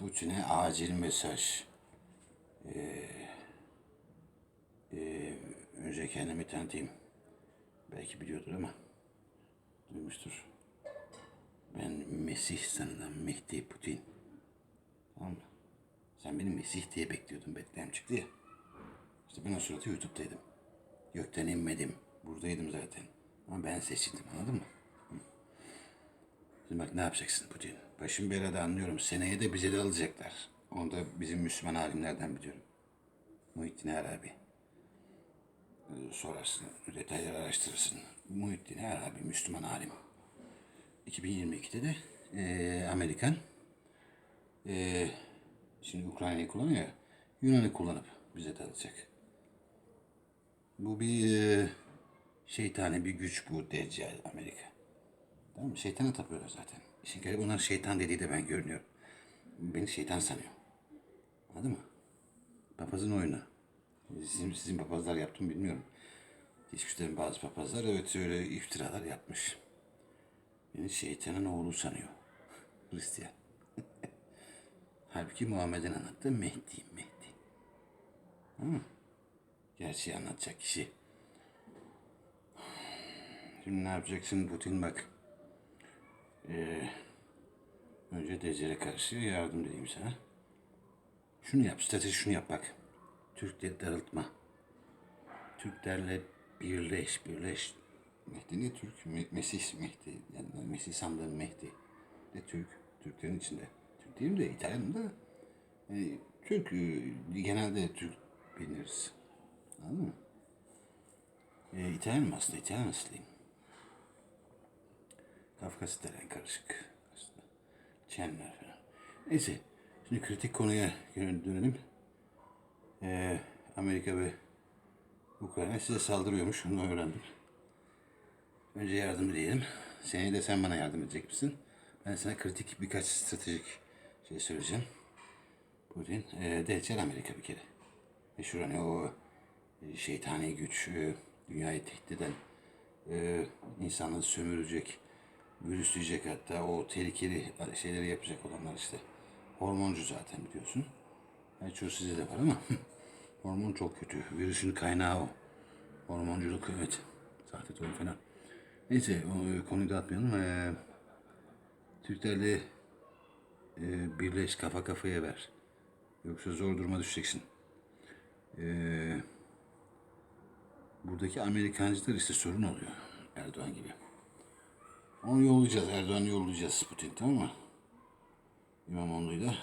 Putin'e acil mesaj. Ee, e, önce kendimi tanıtayım. Belki biliyordur ama duymuştur. Ben Mesih sanılan Mehdi Putin. Tamam mı? Sen beni Mesih diye bekliyordun. Beklem çıktı ya. İşte ben o sırada YouTube'daydım. Gökten inmedim. Buradaydım zaten. Ama ben seçildim anladın mı? Şimdi bak ne yapacaksın Putin? Başım belada anlıyorum. Seneye de bize de alacaklar. Onu da bizim Müslüman alimlerden biliyorum. Muhittin Arabi. Ee, Sorarsın, detayları araştırırsın. Muhittin Arabi, Müslüman alim. 2022'de de eee, Amerikan eee, şimdi Ukrayna'yı kullanıyor Yunan'ı kullanıp bize de alacak. Bu bir eee, şeytani bir güç bu Deccal Amerika. Tamam mı? Şeytana tapıyorlar zaten. İşin garibi onlar şeytan dediği de ben görünüyorum. Beni şeytan sanıyor. Anladın mı? Papazın oyunu. Sizin, sizin papazlar yaptı mı bilmiyorum. Geçmişlerin bazı papazlar evet öyle iftiralar yapmış. Beni şeytanın oğlu sanıyor. Hristiyan. Halbuki Muhammed'in anlattığı Mehdi, Mehdi. Hı? Gerçeği anlatacak kişi. Şimdi ne yapacaksın Putin bak. Ee, önce Deccal'e karşı yardım edeyim sana. Şunu yap, strateji şunu yap bak. Türkleri darıltma. Türklerle birleş, birleş. Mehdi ne Türk? Me- Mesih Mehdi. Yani Mesih sandığın Mehdi. Ne Türk? Türklerin içinde. Türk değil de İtalyan da. Türk, e, genelde Türk biliriz. Anladın mı? E, İtalyan aslında? İtalyan aslıyım. Kafkas denen karışık aslında. Çenler falan. Neyse. Şimdi kritik konuya dönelim. Ee, Amerika ve Ukrayna size saldırıyormuş. Onu öğrendim. Önce yardım diyelim. Seneye de sen bana yardım edecek misin? Ben sana kritik birkaç stratejik şey söyleyeceğim. Putin, e, Deccal Amerika bir kere. Meşhur hani o e, şeytani güç, e, dünyayı tehdit eden, e, insanları sömürecek, virüsleyecek hatta o tehlikeli şeyleri yapacak olanlar işte. Hormoncu zaten biliyorsun. Yani çoğu size de var ama hormon çok kötü. Virüsün kaynağı o. Hormonculuk evet. Sahte tohum falan. Neyse o e, konuyu dağıtmayalım. Ee, Türklerle e, birleş kafa kafaya ver. Yoksa zor duruma düşeceksin. Ee, buradaki Amerikancılar işte sorun oluyor. Erdoğan gibi. Onu yollayacağız. Erdoğan'ı yollayacağız Putin tamam mı? İmamoğlu'yu da.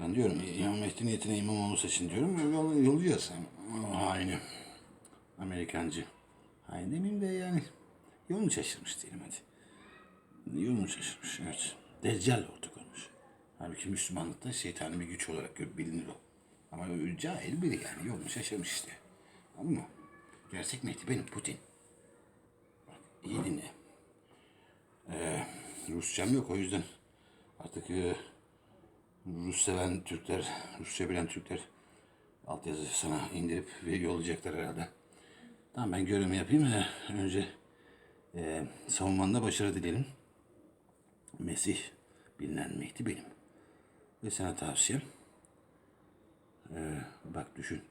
Ben diyorum İmam Mehdi niyetine İmamoğlu seçin diyorum. Yol, yollayacağız. Aynı. Amerikancı. Aynı demeyeyim de yani. Yolunu şaşırmış diyelim hadi. Yolunu şaşırmış evet. Deccal ortak olmuş. Halbuki Müslümanlıkta şeytani bir güç olarak bilinir o. Ama öyle cahil biri yani yolunu şaşırmış işte. Anladın mı? Gerçek Mehdi benim Putin. İyi dinle. Ee, Rusçam yok o yüzden artık e, Rus seven Türkler, Rusça bilen Türkler altyazı sana indirip ve yollayacaklar herhalde. Tamam ben görevimi yapayım. Ee, önce e, savunmanda başarı dileyelim. Mesih bilinen Mehdi benim. Ve sana tavsiyem ee, bak düşün.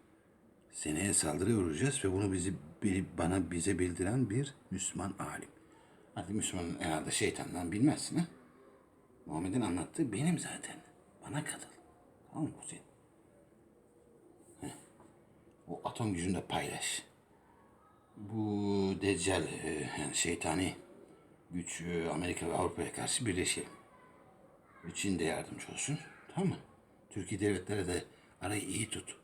Seneye saldırı uğrayacağız ve bunu bizi bi- bana bize bildiren bir Müslüman alim. Hadi Müslüman herhalde şeytandan bilmezsin ha? Muhammed'in anlattığı benim zaten. Bana katıl. Tamam mı Hüseyin? O atom gücünü de paylaş. Bu Deccal, e, yani şeytani güç e, Amerika ve Avrupa'ya karşı birleşelim. Çin de yardımcı olsun. Tamam mı? Türkiye devletlere de arayı iyi tut.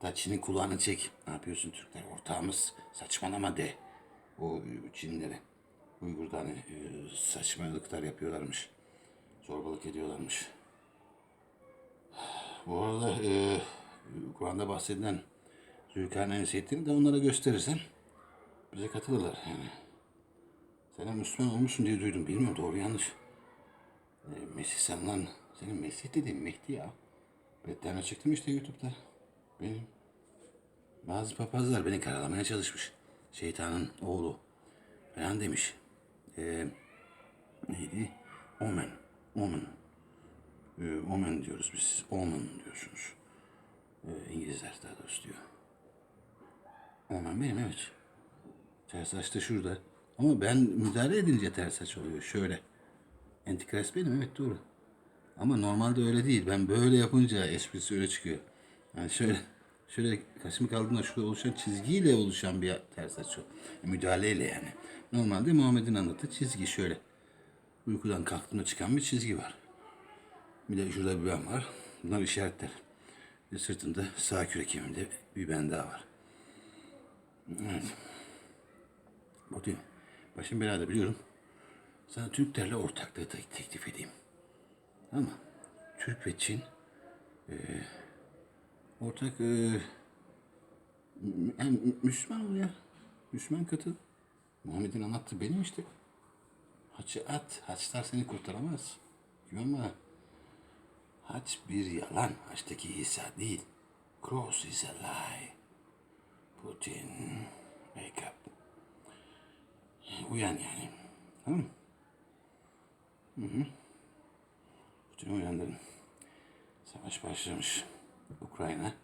Hatta Çin'in kulağını çek. Ne yapıyorsun Türkler? Ortağımız saçmalama de. O e, Çinlere. Uygur'da hani e, saçmalıklar yapıyorlarmış. Zorbalık ediyorlarmış. Bu arada e, Kur'an'da bahsedilen Zülkarneyn Seyitleri de onlara gösterirsen bize katılırlar yani. Sen Müslüman olmuşsun diye duydum. Bilmiyorum doğru yanlış. E, Mesih sen lan. Senin Mesih dediğin Mehdi ya. Betlerine çıktım işte YouTube'da. Benim. Bazı papazlar beni karalamaya çalışmış. Şeytanın oğlu falan demiş. E, neydi? Omen. Omen. Ee, omen diyoruz biz. Omen diyorsunuz. Ee, İngilizler daha doğrusu diyor. Omen benim evet. Ters saç da şurada. Ama ben müdahale edince ters saç oluyor. Şöyle. Antikrast benim evet doğru. Ama normalde öyle değil. Ben böyle yapınca esprisi öyle çıkıyor. Yani şöyle şöyle kaşımı kaldığımda şurada oluşan çizgiyle oluşan bir ters saç o. Müdahaleyle yani. Normalde Muhammed'in anlattığı çizgi şöyle. Uykudan kalktığımda çıkan bir çizgi var. Bir de şurada bir ben var. Bunlar işaretler. Bir sırtımda sağ kürek kemiğimde bir ben daha var. Evet. Bu diyor. Başım belada biliyorum. Sana Türklerle ortaklığı te- teklif edeyim. Ama Türk ve Çin eee, ortak hem Müslüman oluyor. Müslüman katıl. Muhammed'in anlattığı benim işte. Haçı at. Haçlar seni kurtaramaz. Güven bana. Haç bir yalan. Haçtaki İsa değil. Cross is a lie. Putin. Wake up. Uyan yani. Tamam mı? Putin'i uyandırın. Savaş başlamış. Ukrayna.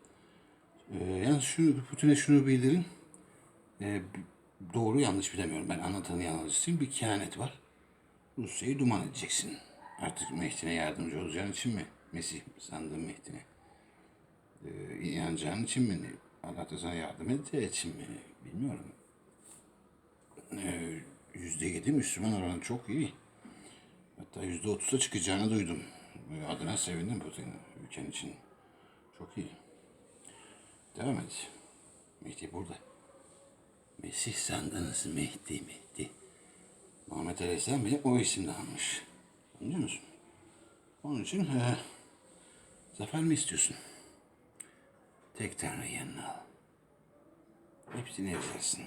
Ee, yalnız şunu, Putin'e şunu bildirin. Ee, doğru yanlış bilemiyorum. Ben anlatanı yanlışıyım. Bir kehanet var. Rusya'yı duman edeceksin. Artık Mehdi'ne yardımcı olacağın için mi? Mesih sandığın Mehdi'ne. Ee, inanacağın için mi? Allah da sana yardım edeceği için mi? Bilmiyorum. Ee, Yüzde yedi Müslüman oranı çok iyi. Hatta yüzde otuza çıkacağını duydum. Ee, Adına sevindim Putin ülken için. Çok. Devam et. Mehdi burada. Mesih sandığınız Mehdi Mehdi. Muhammed Aleyhisselam beni o isimle almış. Anlıyor musun? Onun için e, zafer mi istiyorsun? Tek Tanrı yanına al. Hepsini ezersin.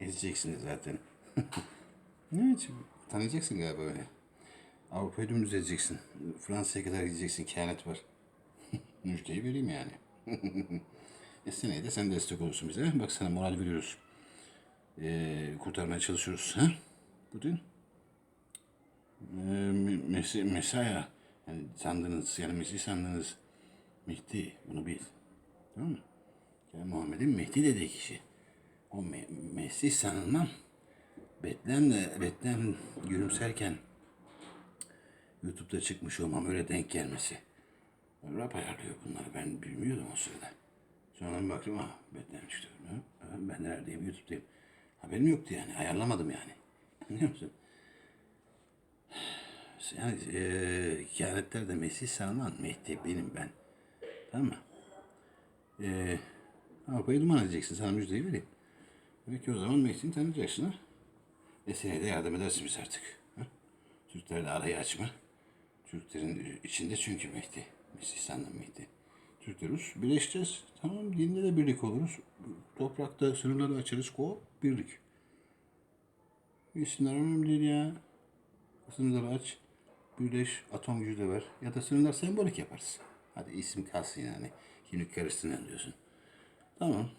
Ezeceksiniz zaten. evet, tanıyacaksın galiba öyle. Avrupa'yı dümdüz edeceksin. Fransa'ya kadar gideceksin. Kehanet var. Müjdeyi vereyim yani. e seneye de sen destek olursun bize. Bak sana moral veriyoruz. Ee, kurtarmaya çalışıyoruz. Ha? Putin? Ee, Me- Mesih, Mesaya. Yani sandığınız, yani Mesih sandığınız Mehdi. Bunu bil. Tamam mı? Yani Muhammed'in Mehdi dediği kişi. O Me- Mesih sanılmam. Betlem'le, Betlem gülümserken YouTube'da çıkmış olmam öyle denk gelmesi. Rap ayarlıyor bunları ben bilmiyordum o sırada. Sonra bir baktım. Ha, ha, Ben neredeyim YouTube'dayım. Haberim yoktu yani ayarlamadım yani. Anlıyor musun? Yani eee kehanetlerde Mesih sanılan Mehdi benim ben. Tamam mı? Eee Avrupa'yı duman edeceksin. Sana müjdeyi vereyim. Peki o zaman Mehdi'ni tanıyacaksın ha? E seneye de yardım edersin biz artık. Ha? Türklerle arayı açma. Türklerin içinde çünkü Mehdi. Mesih sandım Mehdi. Türkler Rus birleşeceğiz. Tamam dinde de birlik oluruz. Toprakta sınırları açarız. Ko birlik. İsimler önemli değil ya. Sınırları aç. Birleş. Atom gücü de ver. Ya da sınırlar sembolik yaparız. Hadi isim kalsın yani. Kimlik karıştırmayalım diyorsun. Tamam.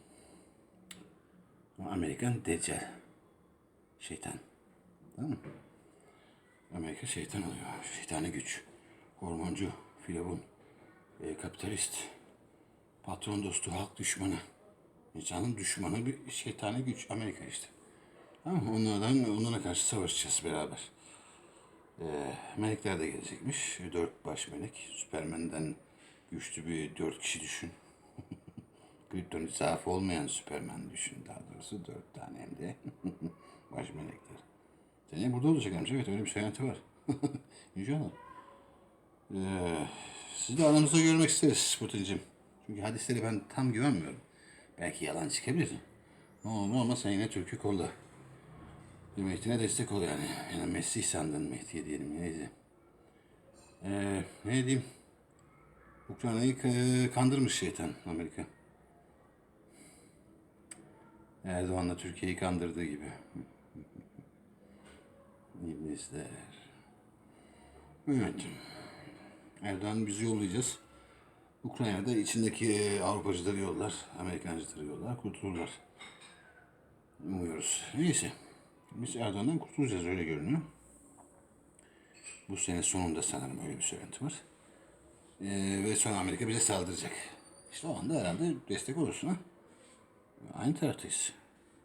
Ama Amerikan Deccal. Şeytan. Tamam? Amerika şeytan oluyor. Şeytani güç. Hormoncu, firavun, e, kapitalist, patron dostu, halk düşmanı. İnsanın düşmanı bir şeytani güç. Amerika işte. Mı? Onlardan, onlara karşı savaşacağız beraber. E, melekler de gelecekmiş. Dört baş melek. Süpermen'den güçlü bir dört kişi düşün. Kryptonit zaafı olmayan Süpermen düşün daha doğrusu. Dört tane hem de. baş melekler. Seneye burada olacak amca. Evet öyle bir söylenti var. İnşallah. Ee, sizi de aramızda görmek isteriz Putin'cim. Çünkü hadislere ben tam güvenmiyorum. Belki yalan çıkabilir. Ne olur ne olmaz sen yine Türk'ü kolla. Bir Mehdi'ne destek ol yani. Yani Mesih sandın Mehdi'ye diyelim. Neyse. Ee, ne diyeyim? Ukrayna'yı kandırmış şeytan Amerika. Erdoğan'la Türkiye'yi kandırdığı gibi. İblisler. Evet. Erdoğan bizi yollayacağız. Ukrayna'da içindeki e, Avrupacıları yollar, Amerikancıları yollar, kurtulurlar. Umuyoruz. Neyse. Biz Erdoğan'dan kurtulacağız öyle görünüyor. Bu sene sonunda sanırım öyle bir söylenti var. Ee, ve sonra Amerika bize saldıracak. İşte o anda herhalde destek olursun ha. Aynı taraftayız.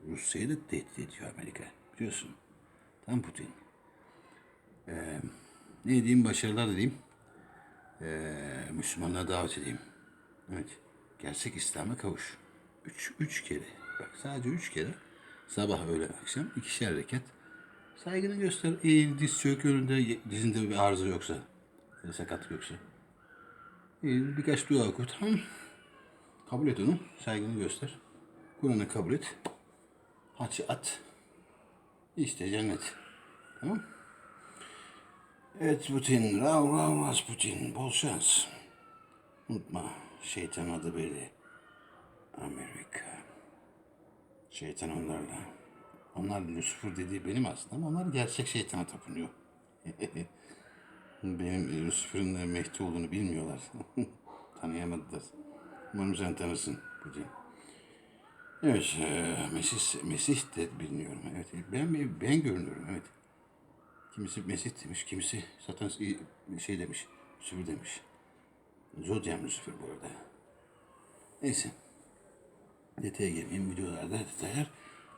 Rusya'yı da tehdit ediyor Amerika. Biliyorsun. Tam Putin. Ee, ne diyeyim başarılar dileyim. Ee, Müslümanlara davet edeyim. Evet. Gerçek İslam'a kavuş. Üç, üç kere. Bak sadece üç kere. Sabah, öğlen, akşam. ikişer rekat. Saygını göster. Eğil, diz çök önünde. Dizinde bir arıza yoksa. Da sakatlık yoksa. Eğil, birkaç dua oku. Tamam. Kabul et onu. Saygını göster. Kur'an'ı kabul et. Haçı at. İşte cennet. Tamam Evet Putin, rav rav Rasputin, bol şans. Unutma, şeytan adı belli. Amerika. Şeytan onlarla. Onlar Lucifer dediği benim aslında ama onlar gerçek şeytana tapınıyor. benim Lucifer'ın da Mehdi olduğunu bilmiyorlar. Tanıyamadılar. Umarım sen tanırsın Putin. Evet, e, Mesih, Mesih de bilmiyorum. Evet, ben ben görünüyorum. Evet. Kimisi Mesih demiş, kimisi zaten şey demiş, Lucifer demiş. Zodyan Lucifer bu arada. Neyse. Detaya girmeyeyim. Videolarda detaylar.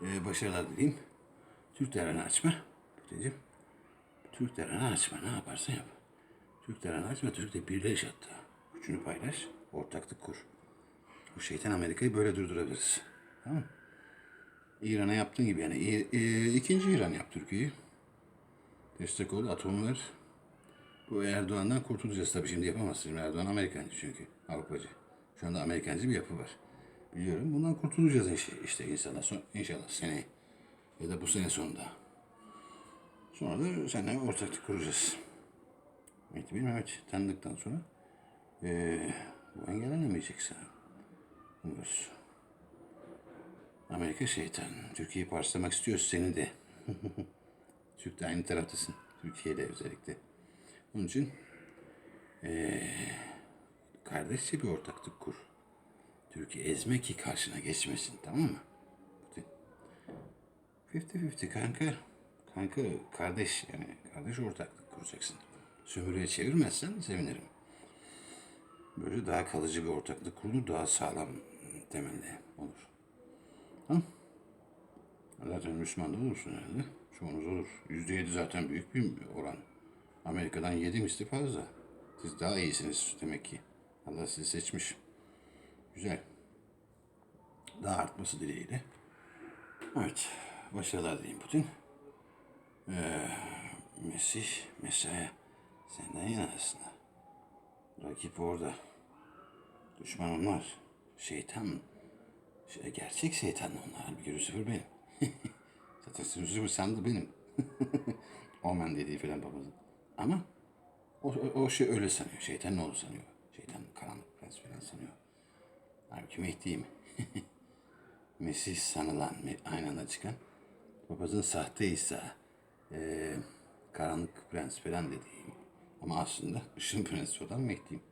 E, başarılar dileyim. Türk Deren'i açma. Büteciğim. Türk Deren'i açma. Ne yaparsan yap. Türk Deren'i açma. Türk'le birleş hatta. Gücünü paylaş. Ortaklık kur. Bu şeytan Amerika'yı böyle durdurabiliriz. Tamam? İran'a yaptığın gibi yani. İ- e, ikinci İran yap Türkiye'yi. Destek ol, atomu ver. Bu Erdoğan'dan kurtulacağız tabii şimdi yapamazsın. Erdoğan Amerikancı çünkü Avrupacı. Şu anda Amerikancı bir yapı var. Biliyorum. Bundan kurtulacağız işte inşallah. Son, inşallah seneye. Ya da bu sene sonunda. Sonra da seninle ortaklık kuracağız. Evet, benim evet tanıdıktan sonra eee bu engellenemeyecek sana. Umuyoruz. Amerika şeytan. Türkiye'yi parçalamak istiyor seni de. Türk de aynı taraftasın. Türkiye'de özellikle. Onun için eee, kardeşçe bir ortaklık kur. Türkiye ezme ki karşına geçmesin tamam mı? Fifty fifty kanka. Kanka kardeş yani kardeş ortaklık kuracaksın. Sömürüye çevirmezsen sevinirim. Böyle daha kalıcı bir ortaklık kurulur, daha sağlam temelli olur. Tamam. Zaten Müslüman da olursun herhalde. Çoğunuz olur. Yüzde yedi zaten büyük bir oran. Amerika'dan yedi misli fazla. Siz daha iyisiniz demek ki. Allah sizi seçmiş. Güzel. Daha artması dileğiyle. Evet. Başarılar dileyim Putin. Ee, Mesih, Mesaya senden yana aslında. Rakip orada. Düşman onlar. Şeytan. Şey, gerçek şeytan onlar. Bir Lucifer benim. Zaten Lucifer sandı benim. Omen dediği falan babası. Ama o, o, o şey öyle sanıyor. Şeytan ne olur sanıyor. Şeytan karanlık prens falan sanıyor. Halbuki Mehdi'yim. Mesih sanılan, aynı anda çıkan papazın sahte İsa, eee, karanlık prens falan dediğim. Ama aslında ışın prensi olan Mehdi'yim.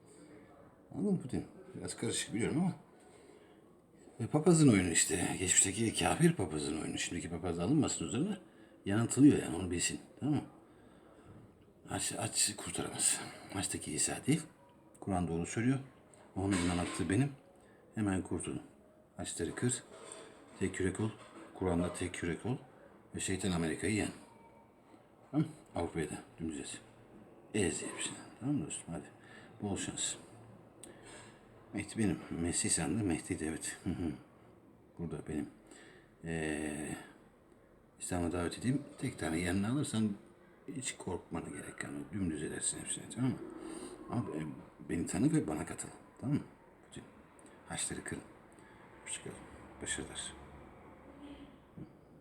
Anladın mı Putin? Biraz karışık biliyorum ama. E, papazın oyunu işte. Geçmişteki kafir papazın oyunu. Şimdiki papaz alınmasın üzerine. Yanıltılıyor yani onu bilsin. Tamam mı? Aç, aç kurtaramaz. Açtaki İsa değil. Kur'an doğru söylüyor. Onun inanattığı benim. Hemen kurtulun. Açları kır. Tek yürek ol. Kur'an'da tek yürek ol. Ve şeytan Amerika'yı yen. Tamam? Avrupa'ya da dümdüz et. Ez hepsini. Tamam mı dostum? Hadi. Bol şans. Mehdi benim. Mesih sandı. Mehdi de evet. Burada benim. Ee, İslam'a davet edeyim. Tek tane yanına alırsan hiç korkmana gerek kalmaz. Dümdüz edersin hepsini. Tamam mı? Ama e, beni tanı ve bana katıl. Tamam mı? Bütün haçları kırın. Hoşçakalın. Başarılar.